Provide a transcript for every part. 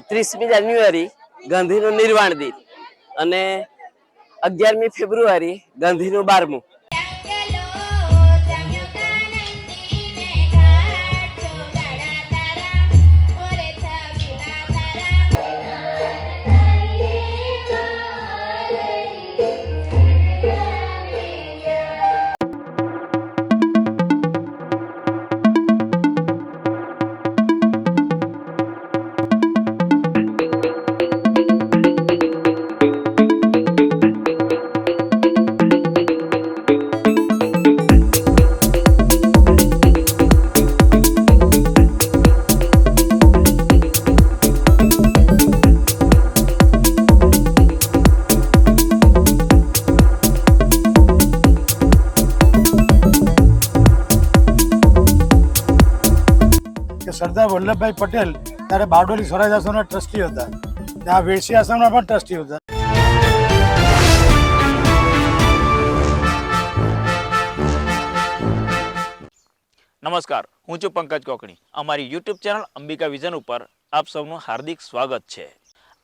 ત્રીસમી જાન્યુઆરી ગાંધીનો નિર્વાણ દિન અને અગિયારમી ફેબ્રુઆરી ગાંધીનું બારમું. સરદાર વલ્લભભાઈ પટેલ ત્યારે બારડોલી સ્વરાજ આશ્રમના ટ્રસ્ટી હતા. આ વેડસી આશ્રમના પણ ટ્રસ્ટી હતા. નમસ્કાર, હું છું પંકજ કોકણી. અમારી યુટ્યુબ ચેનલ અંબિકા વિઝન ઉપર આપ સૌનું હાર્દિક સ્વાગત છે.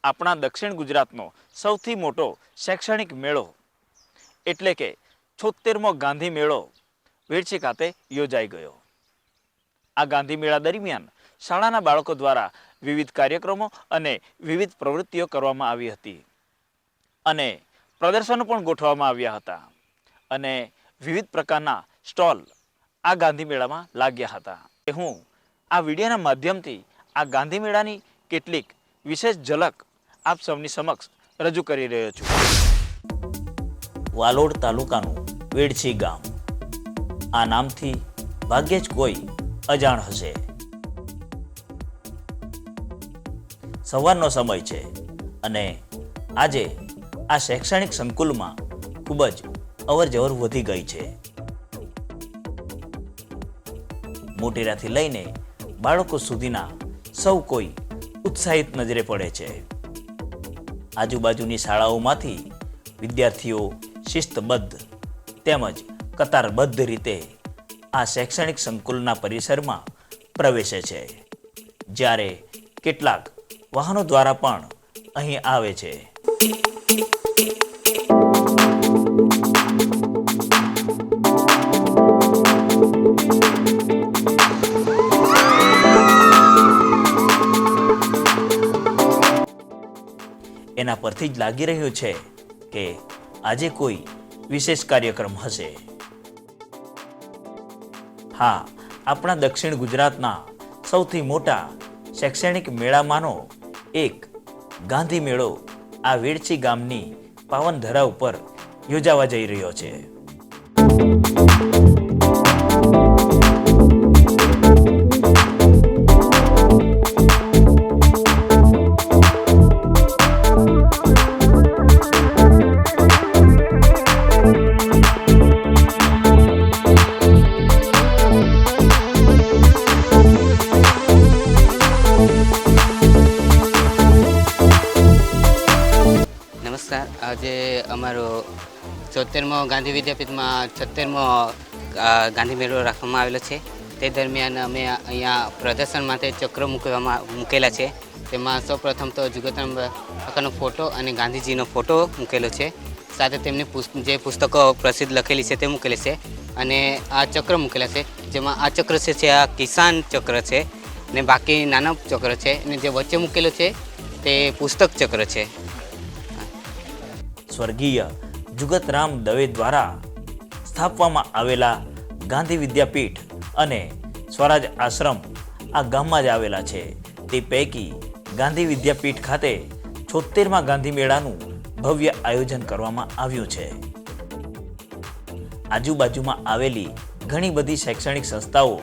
આપણા દક્ષિણ ગુજરાતનો સૌથી મોટો શૈક્ષણિક મેળો એટલે કે છોતેરમો ગાંધી મેળો વેડછી ખાતે યોજાઈ ગયો. આ ગાંધી મેળા દરમિયાન શાળાના બાળકો દ્વારા વિવિધ કાર્યક્રમો અને વિવિધ પ્રવૃત્તિઓ કરવામાં આવી હતી. અને પ્રદર્શનો પણ ગોઠવવામાં આવ્યા હતા. અને વિવિધ પ્રકારના સ્ટોલ આ ગાંધી મેળામાં લાગ્યા હતા. હું આ વિડીયોના માધ્યમથી આ ગાંધી મેળાની કેટલીક વિશેષ ઝલક આપ સૌની સમક્ષ રજૂ કરી રહ્યો છું. વાલોડ તાલુકાનું વેડછી ગામ. આ નામથી ભાગ્યે જ કોઈ અજાણ હશે. સવારનો સમય છે અને આજે આ શૈક્ષણિક સંકુલમાં ખૂબ જ અવરજવર વધી ગઈ છે. મોટેરાથી લઈને બાળકો સુધીના સૌ કોઈ ઉત્સાહિત નજરે પડે છે. આજુબાજુની શાળાઓમાંથી વિદ્યાર્થીઓ શિસ્તબદ્ધ તેમજ કતારબદ્ધ રીતે આ શૈક્ષણિક સંકુલના પરિસરમાં પ્રવેશે છે. જ્યારે કેટલાક વાહનો દ્વારા પણ અહીં આવે છે. એના પરથી જ લાગી રહ્યું છે કે આજે કોઈ વિશેષ કાર્યક્રમ હશે. હા, આપણા દક્ષિણ ગુજરાતના સૌથી મોટા શૈક્ષણિક મેળામાંનો એક ગાંધી મેળો આ વેડછી ગામની પાવન ધરા ઉપર યોજાવા જઈ રહ્યો છે. ગાંધી વિદ્યાપીઠમાં છોતેરમો ગાંધી મેળો રાખવામાં આવેલો છે. તે દરમિયાન અમે અહીંયા પ્રદર્શન માટે ચક્ર મૂકવામાં, મૂકેલા છે. તેમાં સૌપ્રથમ તો જુગતરામ કાકાનો ફોટો અને ગાંધીજીનો ફોટો મૂકેલો છે. સાથે તેમની જે પુસ્તકો પ્રસિદ્ધ લખેલી છે તે મૂકેલી છે. અને આ ચક્ર મૂકેલા છે, જેમાં આ ચક્ર છે છે આ કિસાન ચક્ર છે ને બાકી નાના ચક્ર છે. અને જે વચ્ચે મૂકેલો છે તે પુસ્તક ચક્ર છે. સ્વર્ગીય જુગતરામ દવે દ્વારા સ્થાપવામાં આવેલા ગાંધી વિદ્યાપીઠ અને સ્વરાજ આશ્રમ આ ગામમાં જ આવેલા છે. તે પૈકી ગાંધી વિદ્યાપીઠ ખાતે છોતેરમાં ગાંધી મેળાનું ભવ્ય આયોજન કરવામાં આવ્યું છે. આજુબાજુમાં આવેલી ઘણી બધી શૈક્ષણિક સંસ્થાઓ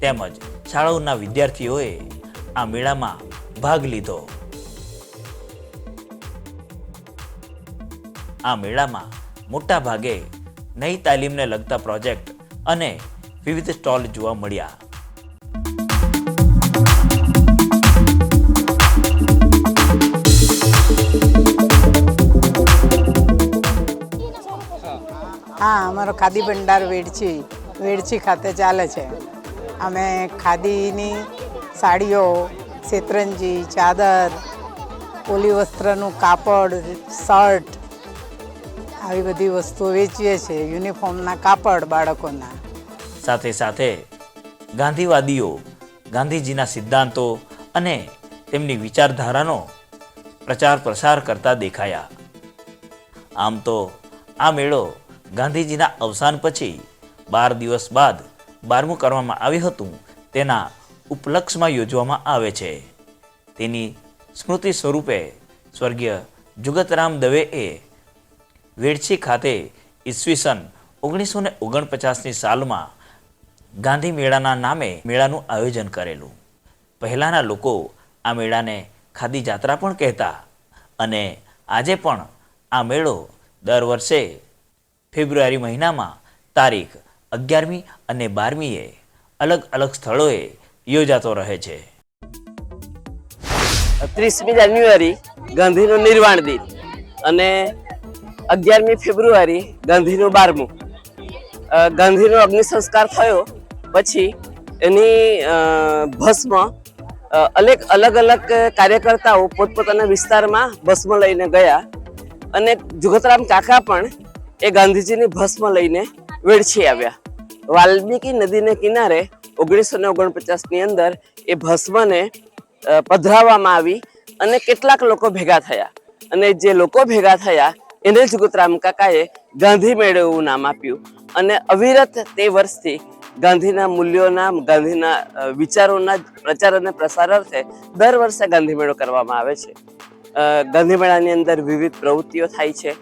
તેમજ શાળાઓના વિદ્યાર્થીઓએ આ મેળામાં ભાગ લીધો. આ મેળામાં મોટા ભાગે નઈ તાલીમને લગતા પ્રોજેક્ટ અને વિવિધ સ્ટોલ જોવા મળ્યા. હા, અમારો ખાદી ભંડાર વેડછી વેડછી ખાતે ચાલે છે. અમે ખાદીની સાડીઓ, શેતરંજી, ચાદર પોલી વસ્ત્રનું કાપડ, શર્ટ આવી બધી વસ્તુઓ વેચીએ છીએ યુનિફોર્મના કાપડ બાળકોના. સાથે સાથે ગાંધીવાદીઓ, ગાંધીજીના સિદ્ધાંતો અને તેમની વિચારધારાનો પ્રચાર પ્રસાર કરતા દેખાયા. આમ તો આ મેળો ગાંધીજીના અવસાન પછી બાર દિવસ બાદ બારમું કરવામાં આવ્યું હતું, તેના ઉપલક્ષમાં યોજવામાં આવે છે. તેની સ્મૃતિ સ્વરૂપે સ્વર્ગીય જુગતરામ દવેએ વેડછી ખાતે ઈસવીસન ઓગણીસો ને ઓગણપચાસની સાલમાં ગાંધી મેળાના નામે મેળાનું આયોજન કરેલું. પહેલાંના લોકો આ મેળાને ખાદી જાત્રા પણ કહેતા અને આજે પણ આ મેળો દર વર્ષે ફેબ્રુઆરી મહિનામાં તારીખ અગિયારમી અને બારમીએ અલગ અલગ સ્થળોએ યોજાતો રહે છે. ત્રીસમી જાન્યુઆરી ગાંધીનો નિર્વાણ દિન. અને અગિયારમી ફેબ્રુઆરી ગાંધીનું બારમું. ગાંધીનો અગ્નિ સંસ્કાર થયો પછી એની ભસ્મ અનેક અલગ અલગ અલગ કાર્યકર્તાઓ પોતપોતાના વિસ્તારમાં ભસ્મ લઈને ગયા અને જુગતરામ કાકા પણ એ ગાંધીજીની ભસ્મ લઈને વેડછી આવ્યા. વાલ્મીકી નદીને કિનારે ઓગણીસો ને ઓગણપચાસની અંદર એ ભસ્મને પધરાવવામાં આવી અને કેટલાક લોકો ભેગા થયા. અને જે લોકો ભેગા થયા એને જ ગુતરામ કાકાએ ગાંધી મેળો એવું નામ આપ્યું. અને અવિરત તે વર્ષથી ગાંધીના મૂલ્યોના, ગાંધીના વિચારોના પ્રચાર અને પ્રસાર અર્થે દર વર્ષે ગાંધી મેળો કરવામાં આવે છે. ગાંધી મેળાની અંદર વિવિધ પ્રવૃત્તિઓ થાય છે.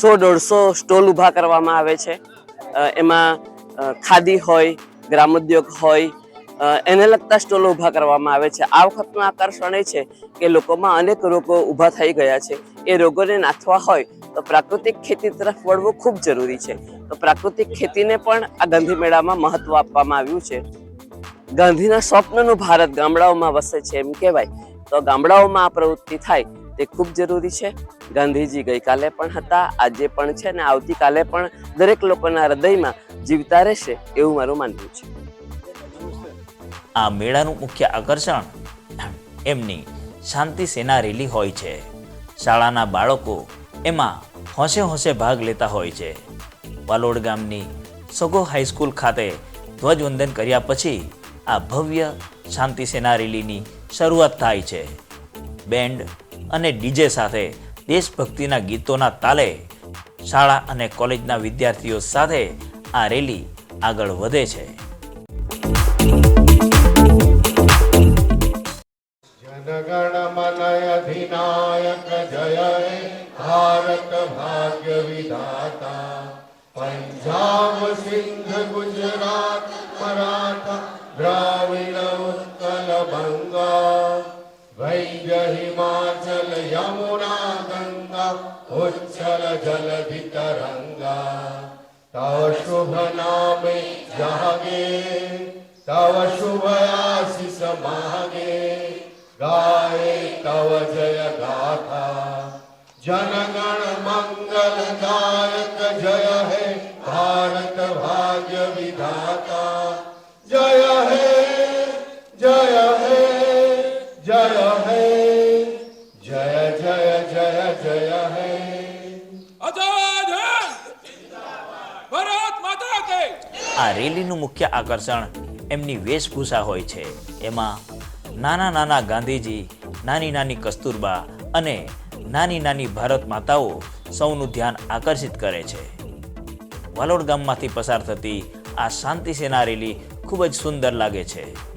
સો દોઢસો સ્ટોલ ઊભા કરવામાં આવે છે. એમાં ખાદી હોય, ગ્રામોદ્યોગ હોય એને લગતા સ્ટોલો ઊભા કરવામાં આવે છે. આ વખતનું આકર્ષણ એ છે કે લોકોમાં અનેક રોગો ઊભા થઈ ગયા છે. એ રોગોને નાથવા હોય તો પ્રાકૃતિક ખેતી તરફ વળવું ખૂબ જરૂરી છે. તો પ્રાકૃતિક ખેતીને પણ આ ગાંધી મેળામાં મહત્વ આપવામાં આવ્યું છે. ગાંધીના સ્વપ્નનું ભારત ગામડાઓમાં વસે છે એમ કહેવાય. તો ગામડાઓમાં આ પ્રવૃત્તિ થાય તે ખૂબ જરૂરી છે. ગાંધીજી ગઈકાલે પણ હતા, આજે પણ છે અને આવતીકાલે પણ દરેક લોકોના હૃદયમાં જીવતા રહેશે એવું મારું માનવું છે. આ મેળાનું મુખ્ય આકર્ષણ એમની શાંતિ સેના રેલી હોય છે. શાળાના બાળકો એમાં હોંશે હોંશે ભાગ લેતા હોય છે. વાલોડ ગામની સગો હાઈસ્કૂલ ખાતે ધ્વજવંદન કર્યા પછી આ ભવ્ય શાંતિ સેના રેલીની શરૂઆત થાય છે. બેન્ડ અને ડીજે સાથે દેશભક્તિના ગીતોના તાલે શાળા અને કોલેજના વિદ્યાર્થીઓ સાથે આ રેલી આગળ વધે છે. जनगण मंगल दायक जय हे भारत भाग्य विधाता जय हे जय हे जय हे जय जय जय जय हे आजाद है भारत माता के આ રેલીનું મુખ્ય આકર્ષણ એમની વેશભૂષા હોય છે એમાં નાના નાના ગાંધીજી નાની નાની કસ્તુરબા અને નાની નાની ભારત માતાઓ સૌનું ધ્યાન આકર્ષિત કરે છે. વાલોડ ગામમાંથી પસાર થતી આ શાંતિ સેના રેલી ખૂબ જ સુંદર લાગે છે.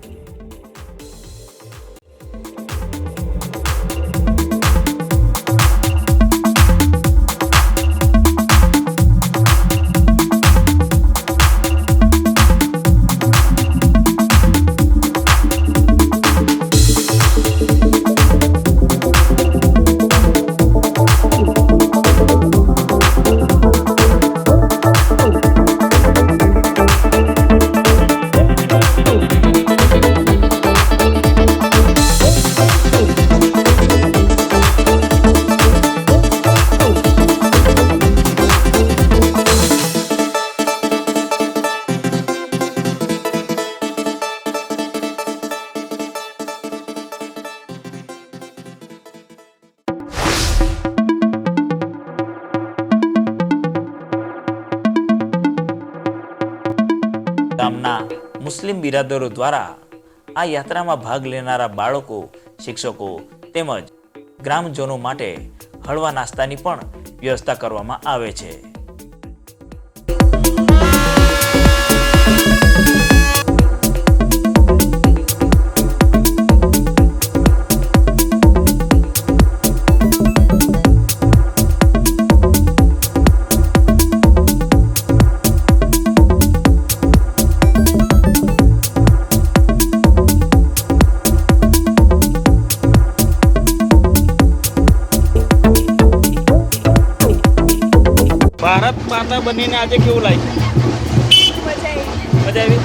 મુસ્લિમ બિરાદરો દ્વારા આ યાત્રામાં ભાગ લેનારા બાળકો, શિક્ષકો તેમજ ગ્રામજનો માટે હળવા નાસ્તાની પણ વ્યવસ્થા કરવામાં આવે છે. બનીને આજે કેવું લાગ્યું? મજા આવી?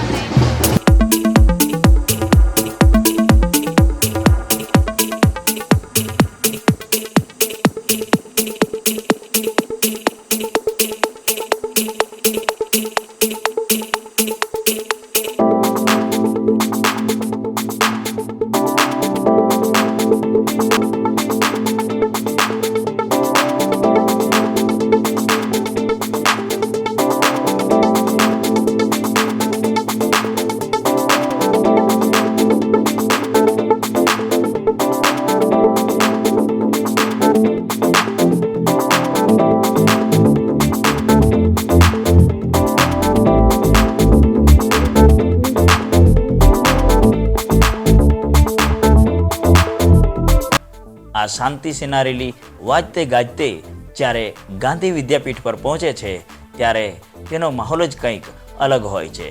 આ શાંતિ સેના રેલી વાજતે ગાજતે જ્યારે ગાંધી વિદ્યાપીઠ પર પહોંચે છે, ત્યારે તેનો માહોલ જ કંઈક અલગ હોય છે.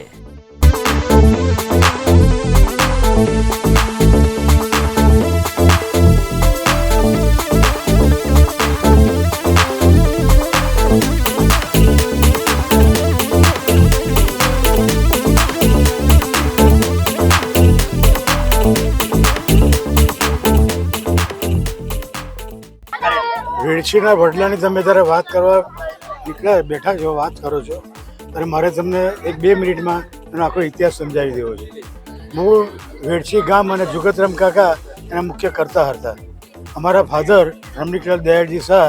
વેડછીના વડલાની તમે ત્યારે વાત કરવા નીકળ્યા, બેઠા છો, વાત કરો છો, ત્યારે મારે તમને એક બે મિનિટમાં એનો આખો ઇતિહાસ સમજાવી દેવો છે. હું વેડછી ગામ અને જુગતરામ કાકા એના મુખ્ય કરતા હતા. અમારા ફાધર રમણીકલાલ દયાળજી શાહ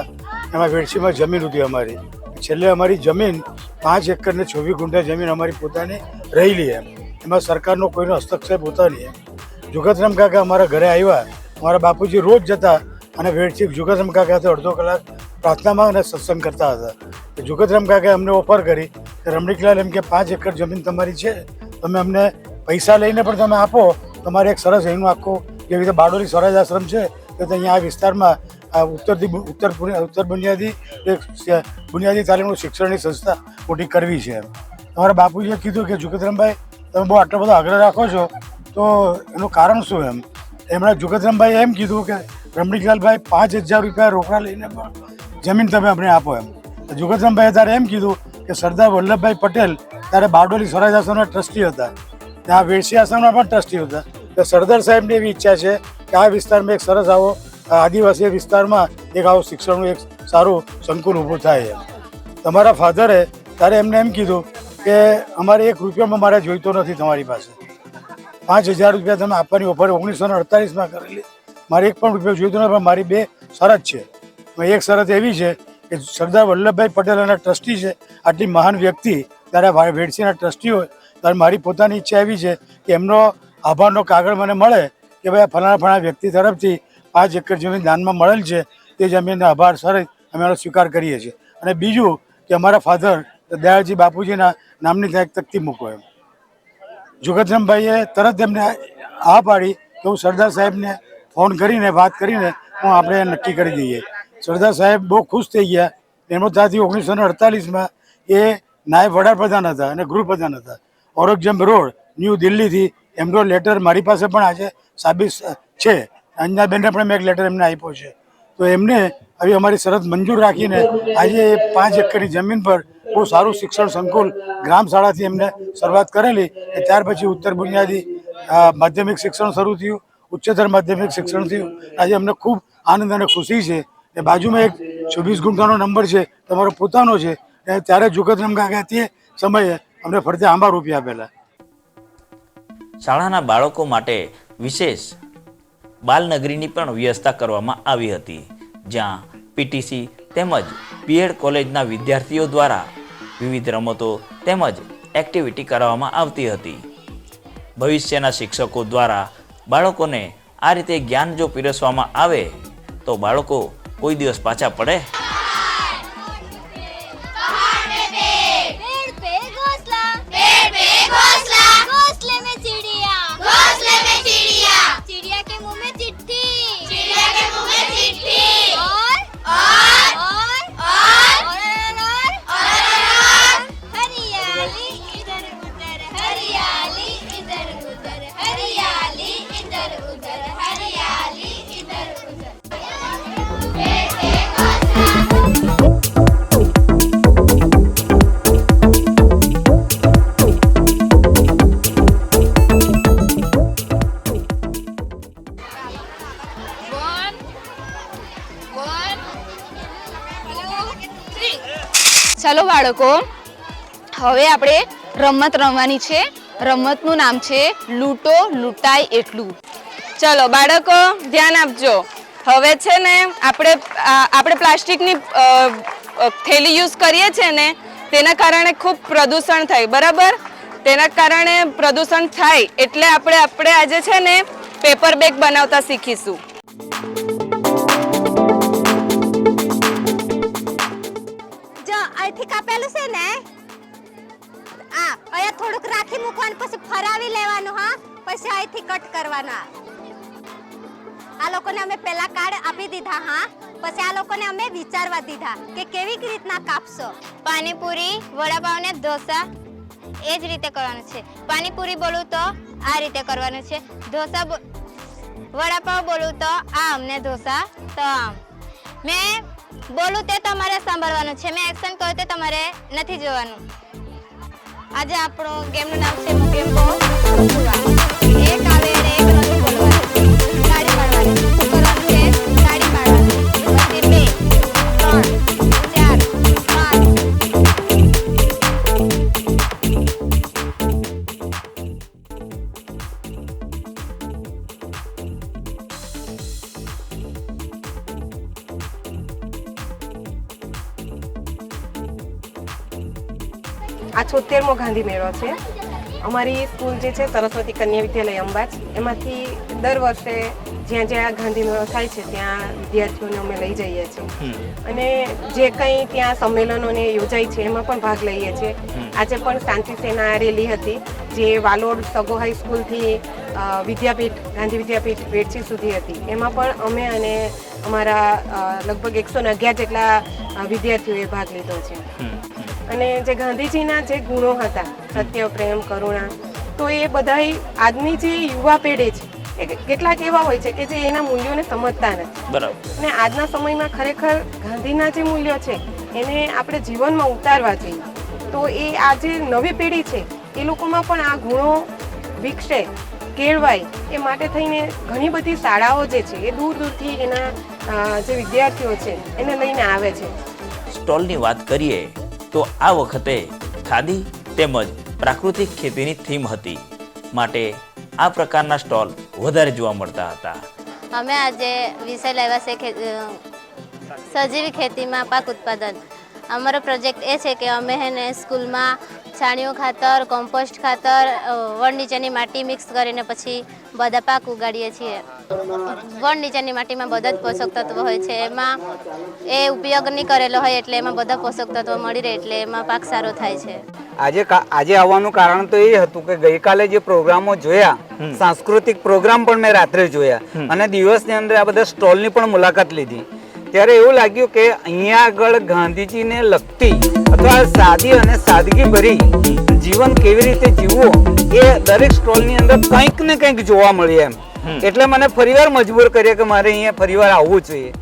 એમાં વેડછીમાં જમીન હતી અમારી. છેલ્લે અમારી જમીન પાંચ એકર ને ચોવીસ ગુંઠા જમીન અમારી પોતાની રહેલી એમ. એમાં સરકારનો કોઈનો હસ્તક્ષેપ હોતા નહીં એમ. જુગતરામ કાકા અમારા ઘરે આવ્યા. અમારા બાપુજી રોજ જતા અને વેડશીપ જુગતરામ કાકા સાથે અડધો કલાક પ્રાર્થનામાં અને સત્સંગ કરતા હતા. જુગતરામ કાકાએ અમને ઓફર કરી કે રમણીકલાલ એમ કે પાંચ એકર જમીન તમારી છે, તમે અમને પૈસા લઈને પણ તમે આપો, તમારે એક સરસ એનું આખું જેવી રીતે બારડોલી સ્વરાજ આશ્રમ છે, તો અહીંયા આ વિસ્તારમાં આ ઉત્તરથી ઉત્તર ઉત્તર બુનિયાદી એક બુનિયાદી તાલીમનું શિક્ષણની સંસ્થા મોટી કરવી છે. તમારા બાપુજીએ કીધું કે જુગતરામભાઈ, તમે બહુ આટલો બધો આગ્રહ રાખો છો, તો એનું કારણ શું એમ? એમણે જુગતરામભાઈ એમ કીધું કે રમણીકલાલભાઈ પાંચ હજાર રૂપિયા રોકડા લઈને પણ જમીન તમે અમને આપો એમ. જુગતરામભાઈએ ત્યારે એમ કીધું કે સરદાર વલ્લભભાઈ પટેલ ત્યારે બારડોલી સ્વરાજ આશ્રમના ટ્રસ્ટી હતા. ત્યાં વેડસી આશ્રમના પણ ટ્રસ્ટી હતા. તો સરદાર સાહેબની એવી ઈચ્છા છે કે આ વિસ્તારમાં એક સરસ આવો આદિવાસી વિસ્તારમાં એક આવું શિક્ષણનું એક સારું સંકુલ ઊભું થાય એમ. તમારા ફાધરે ત્યારે એમને એમ કીધું કે અમારે એક રૂપિયામાં મારે જોઈતો નથી તમારી પાસે. પાંચ હજાર રૂપિયા તમે આપવાની ઓફર ઓગણીસો ને અડતાલીસમાં કરેલી. મારે એક પણ રૂપિયો જોઈતો નથી, પણ મારી બે શરત છે. એક શરત એવી છે કે સરદાર વલ્લભભાઈ પટેલ અને ટ્રસ્ટી છે. આટલી મહાન વ્યક્તિ ત્યારે વેડસીના ટ્રસ્ટી હોય ત્યારે મારી પોતાની ઈચ્છા એવી છે કે એમનો આભારનો કાગળ મને મળે કે ભાઈ આ ફલાણા ફલાણા વ્યક્તિ તરફથી પાંચ એકર જમીન દાનમાં મળેલ છે, તે જમીનનો આભાર સર, અમે એનો સ્વીકાર કરીએ છીએ. અને બીજું કે અમારા ફાધર દયાળજી બાપુજીના નામની ત્યાં એક તકતી મૂકો એમ. જુગતરામભાઈએ તરત એમને આ પાડી કે હું સરદાર સાહેબને ફોન કરીને વાત કરીને હું આપણે નક્કી કરી દઈએ. સરદાર સાહેબ બહુ ખુશ થઈ ગયા. એમનો ત્યાંથી ઓગણીસો ને અડતાલીસમાં એ નાયબ વડાપ્રધાન હતા અને ગૃહપ્રધાન હતા. ઔરંગઝેબ રોડ, ન્યૂ દિલ્હીથી એમનો લેટર મારી પાસે પણ આજે સાબિત છે. અંજનાબેનને પણ મેં એક લેટર એમને આપ્યો છે. તો એમને આવી અમારી શરત મંજૂર રાખીને આજે પાંચ એકરની જમીન પર બહુ સારું શિક્ષણ સંકુલ ગ્રામ શાળાથી એમને શરૂઆત કરેલી ત્યાર પછી ઉત્તર બુનિયાદી માધ્યમિક શિક્ષણ શરૂ થયું. ઉચ્ચતર માધ્યમિક શિક્ષણ થયું આજે અમને ખૂબ આનંદ અને ખુશી છે. એ બાજુમાં એક ચોવીસ ગુંઠાનો નંબર છે, તમારો પોતાનો છે. એ ત્યારે જુગતરામ કાકા તે સમયે અમને ફરતે આંબા રૂપિયા આપેલા. શાળાના બાળકો માટે વિશેષ બાલનગરીની પણ વ્યવસ્થા કરવામાં આવી હતી, જ્યાં પીટીસી તેમજ પીએડ કોલેજના વિદ્યાર્થીઓ દ્વારા વિવિધ રમતો તેમજ એક્ટિવિટી કરવામાં આવતી હતી. ભવિષ્યના શિક્ષકો દ્વારા બાળકોને આ રીતે જ્ઞાન જો પીરસવામાં આવે તો બાળકો કોઈ દિવસ પાછા પડે? બાળકો, હવે આપણે રમત રમવાની છે. રમતનું નામ છે લૂંટો લૂંટાય એટલું. ચલો બાળકો, ધ્યાન આપજો. હવે છે ને આપણે આપણે પ્લાસ્ટિકની થેલી યુઝ કરીએ છીએ ને, તેના કારણે ખૂબ પ્રદૂષણ થાય, બરાબર? તેના કારણે પ્રદૂષણ થાય, એટલે આપણે આપણે આજે છે ને, પેપર બેગ બનાવતા શીખીશું. અહીંથી કાપેલું છે ને? આ, અહીંયા થોડુંક રાખી મૂકવાનું, પછી ફરાવી લેવાનું, હા? પછી અહીંથી કટ કરવાના. આ લોકોને અમે પહેલા કાર્ડ આપી દીધા, હા? પછી આ લોકોને અમે વિચારવા દીધા કે કેવી રીતના કાપશો. પાણીપુરી વડાપાવ ને ઢોસા, એ જ રીતે કરવાનું છે. પાણીપુરી બોલું તો આ રીતે કરવાનું છે. ઢોસા વડાપાવ બોલું તો આમ ને ઢોસા તો આમ. મેં બોલું તે તમારે સાંભળવાનું છે. મેં એક્શન કહ્યું તે તમારે નથી જોવાનું. આજે આપણું ગેમનું નામ છે ગેમ એક આવે એક બોલવાનું. ગાંધી મેળો છે. અમારી સ્કૂલ જે છે સરસ્વતી કન્યા વિદ્યાલય અંબાજ એમાંથી દર વર્ષે જ્યાં જ્યાં ગાંધી મેળો થાય છે ત્યાં વિદ્યાર્થીઓને અમે લઈ જઈએ છીએ. અને જે કંઈ ત્યાં સંમેલનોને યોજાય છે એમાં પણ ભાગ લઈએ છીએ. આજે પણ શાંતિ સેના રેલી હતી જે વાલોડ સગો હાઈસ્કૂલથી વિદ્યાપીઠ ગાંધી વિદ્યાપીઠ વેડસી સુધી હતી. એમાં પણ અમે અને અમારા લગભગ એકસો ને અગિયાર જેટલા વિદ્યાર્થીઓએ ભાગ લીધો છે. અને જે ગાંધીજીના જે ગુણો હતા સત્ય પ્રેમ કરુણા તો એ બધાય આજની જે યુવા પેઢી છે એ કેટલાક એવા હોય છે કે જે એના મૂલ્યોને સમજતા નથી. બરાબર. અને આજના સમયમાં ખરેખર ગાંધીના જે મૂલ્યો છે એને આપણે જીવનમાં ઉતારવા જોઈએ. તો એ આ જે નવી પેઢી છે એ લોકોમાં પણ આ ગુણો વિકસે કેળવાય એ માટે થઈને ઘણી બધી શાળાઓ જે છે એ દૂર દૂરથી એના જે વિદ્યાર્થીઓ છે એને લઈને આવે છે. સ્ટોલની વાત કરીએ તો આ વખતે ખાદી તેમજ પ્રાકૃતિક ખેતીની થીમ હતી. માટે આ પ્રકારના સ્ટોલ વધારે જોવા મળતા હતા. અમે આજે વિષય લાવ્યા છે સજીવી ખેતીમાં પાક ઉત્પાદન. અમારો પ્રોજેક્ટ એ છે કે અમે હે સ્કૂલમાં છાણિયું ખાતર, કોમ્પોસ્ટ ખાતર વણ નીચેની માટી મિક્સ કરીને પછી બધા પાક ઉગાડીએ છીએ. વણ નીચેની માટીમાં બધા જ પોષક તત્વો હોય છે. એમાં એ ઉપયોગ નહીં કરેલો હોય એટલે એમાં બધા પોષક તત્વો મળી રહે એટલે એમાં પાક સારો થાય છે. આજે આજે આવવાનું કારણ તો એ હતું કે ગઈકાલે જે પ્રોગ્રામો જોયા સાંસ્કૃતિક પ્રોગ્રામ પણ મેં રાત્રે જોયા. અને દિવસની અંદર આ બધા સ્ટોલની પણ મુલાકાત લીધી. ત્યારે એવું લાગ્યું કે અહીંયા આગળ ગાંધીજીને લગતી અથવા સાદી અને સાદગી ભરી જીવન કેવી રીતે જીવવું એ દરેક સ્ટોલની અંદર કંઈક ને કંઈક જોવા મળે એમ. એટલે મને ફરીવાર મજબૂર કર્યા કે મારે અહીંયા ફરીવાર આવવું જોઈએ.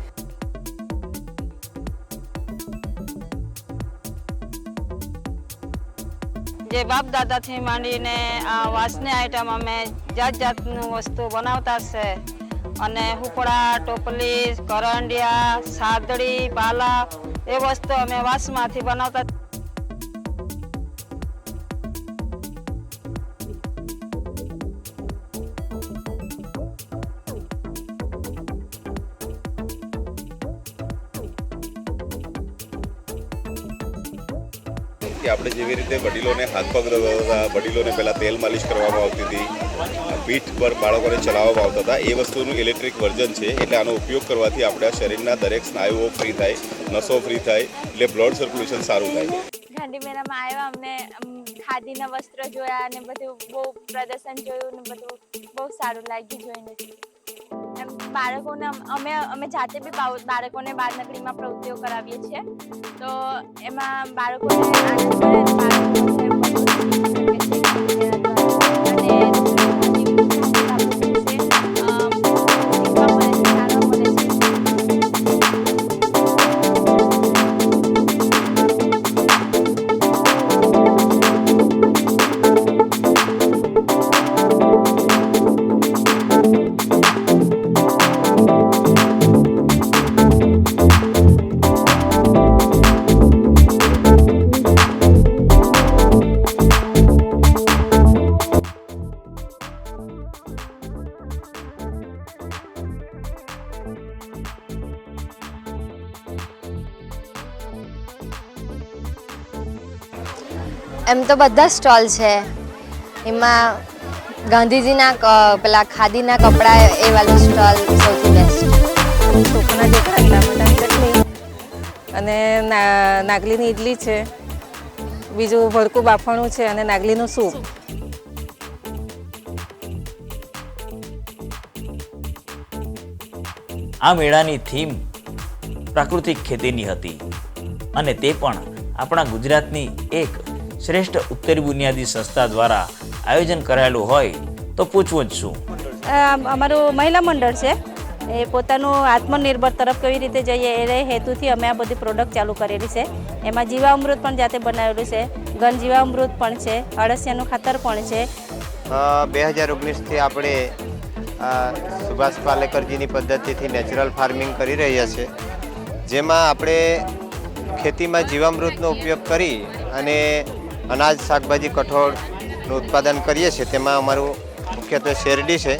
જે બાપ દાદાથી માંડીને આ વાસની આઈટમ અમે જાત જાતનું વસ્તુ બનાવતા છે. અને હુકડા ટોપલી કરંડિયા સાદડી પાલા એ વસ્તુ અમે વાસમાંથી બનાવતા કે આપણે જેવી રીતે વડીલોને હાથ પગ હતા, વડીલોને પહેલાં તેલ માલિશ કરવામાં આવતી હતી પીઠ પર બાળકોને ચલાવવામાં આવતા હતા, એ વસ્તુનું ઇલેક્ટ્રિક વર્ઝન છે, એટલે આનો ઉપયોગ કરવાથી આપણા શરીરના દરેક સ્નાયુઓ ફ્રી થાય, નસો ફ્રી થાય, એટલે બ્લડ સર્ક્યુલેશન સારું થાય. ગાંધી મેળામાં આવ્યા, અમને ખાદીના વસ્ત્ર જોયા અને બધું બહુ પ્રદર્શન જોયું ને બધું બહુ સારું લાગ્યું જોઈને. બાળકોને અમે અમે જાતે બી બાળકોને બાળકોને બાળનગરીમાં પ્રવૃત્તિઓ કરાવીએ છીએ. તો એમાં બાળકોને આનંદ તો બધા સ્ટોલ છે. એમાં ગાંધીજીના પેલા ખાદીના કપડા એ વાળું સ્ટોલ સૌથી બેસ્ટ ચોખાના ઢોકળા ચટણી. અને ના- નાગલીની ઈડલી છે. બીજું ભડકું બાફણું છે અને નાગલીનું સૂપ. આ મેળાની થીમ પ્રાકૃતિક ખેતીની હતી. અને તે પણ આપણા ગુજરાતની એક શ્રેષ્ઠ ઉત્તર બુનિયાદી સંસ્થા દ્વારા આયોજન કરાયેલું હોય તો પૂછવું જ શું? અમારું મહિલા મંડળ છે. એ પોતાનું આત્મનિર્ભર તરફ કેવી રીતે જઈએ એ હેતુથી અમે આ બધી પ્રોડક્ટ ચાલુ કરેલી છે. એમાં જીવામૃત પણ જાતે બનાવેલું છે. ઘન જીવામૃત પણ છે. અળસિયાનું ખાતર પણ છે. બે હજાર ઓગણીસથી આપણે સુભાષ પાલેકરજીની પદ્ધતિથી નેચરલ ફાર્મિંગ કરી રહ્યા છે. જેમાં આપણે ખેતીમાં જીવામૃતનો ઉપયોગ કરી અને અનાજ શાકભાજી કઠોળનું ઉત્પાદન કરીએ છીએ, તેમાં અમારું મુખ્યત્વે શેરડી છે.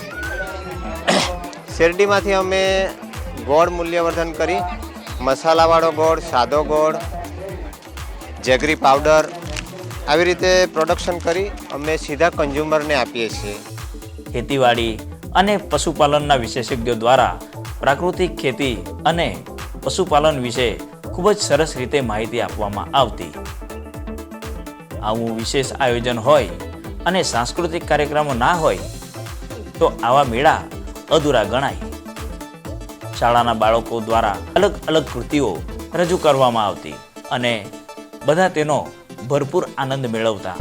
શેરડીમાંથી અમે ગોળ મૂલ્યવર્ધન કરી, મસાલાવાળો ગોળ, સાદો ગોળ, જેગરી પાવડર, આવી રીતે પ્રોડક્શન કરી અમે સીધા કન્ઝ્યુમરને આપીએ છીએ. ખેતીવાડી અને પશુપાલનના વિશેષજ્ઞો દ્વારા પ્રાકૃતિક ખેતી અને પશુપાલન વિશે ખૂબ જ સરસ રીતે માહિતી આપવામાં આવતી. આવું વિશેષ આયોજન હોય અને સાંસ્કૃતિક કાર્યક્રમો ના હોય, તો આવા મેળા અધૂરા ગણાય. શાળાના બાળકો દ્વારા અલગ અલગ કૃતિઓ રજૂ કરવામાં આવતી અને બધા તેનો ભરપૂર આનંદ મેળવતા.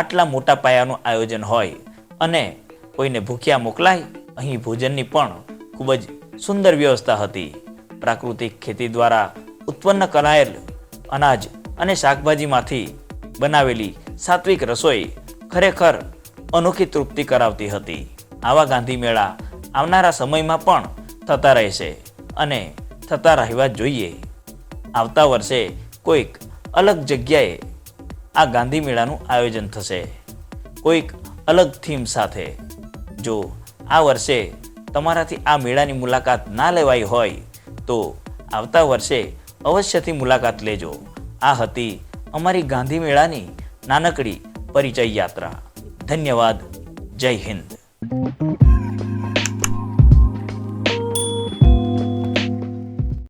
આટલા મોટા પાયાનું આયોજન હોય અને કોઈને ભૂખ્યા મોકલાય, અહીં ભોજનની પણ ખૂબ જ સુંદર વ્યવસ્થા હતી. પ્રાકૃતિક ખેતી દ્વારા ઉત્પન્ન કરાયેલ અનાજ અને શાકભાજીમાંથી બનાવેલી સાત્વિક રસોઈ ખરેખર અનોખી તૃપ્તિ કરાવતી હતી. આવા ગાંધી મેળા આવનારા સમયમાં પણ થતા રહેશે અને થતા રહેવા જોઈએ. આવતા વર્ષે કોઈક અલગ જગ્યાએ આ ગાંધી મેળાનું આયોજન થશે. કોઈક અલગ થીમ સાથે. જો આ વર્ષે તમારાથી આ મેળાની મુલાકાત ના લેવાઈ હોય, તો આવતા વર્ષે અવશ્યથી મુલાકાત લેજો. આ હતી અમારી ગાંધી મેળાની નાનકડી પરિચય યાત્રા. ધન્યવાદ. જય હિન્દ.